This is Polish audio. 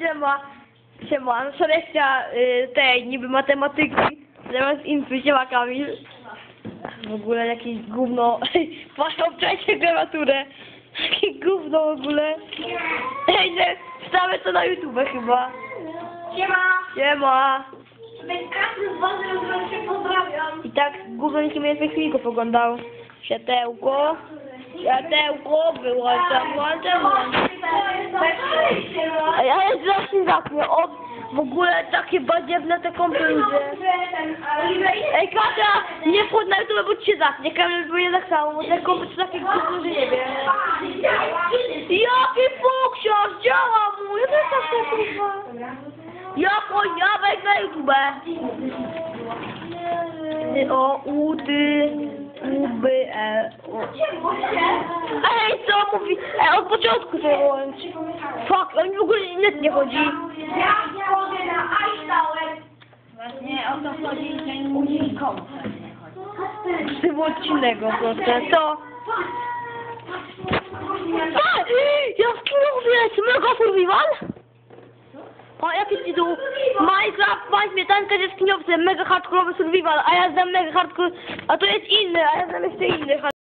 Siema. Siema. No Szelestia y, tej niby matematyki. Zamiast infy, siema Kamil. W ogóle jakieś gówno. Patrz, obczajcie klawiaturę. Jakie gówno w ogóle. Ej, że wstawę to na YouTube chyba. Siema! Siema. Bez kasy z rozumiem się pozdrawiam. I tak gówno nikt mnie w filmików oglądał. Światełko. Światełko, wyłączam, włączam, włączam. Zapnę. O, w ogóle takie badziewne te ludzie. Ej Kasia, nie wchodź na YouTube, bo ci się zapnie. Kamil by nie samo, bo te kąpy to takie gówno, że nie wiem. Jaki fuksiarz, działa mu, ja też tak chcę kurwa. Jako ja weź na YouTube. O, u, ty, u, by, e, o. Co mówi? Ej, od początku to włącz. Fuck, on w ogóle net nie chodzi. Ja wchodzę na iStower. Właśnie o to chodzi, że nikomu Z tego odcinnego, proszę. Co? Ej, ja w mówię, czy mega survival? O, jaki tytuł? Minecraft, ma śmietanka ze skiniowcem, mega hardcore survival, a ja znam mega hardcore, a to jest inny, a ja znam jeszcze inny hardcore.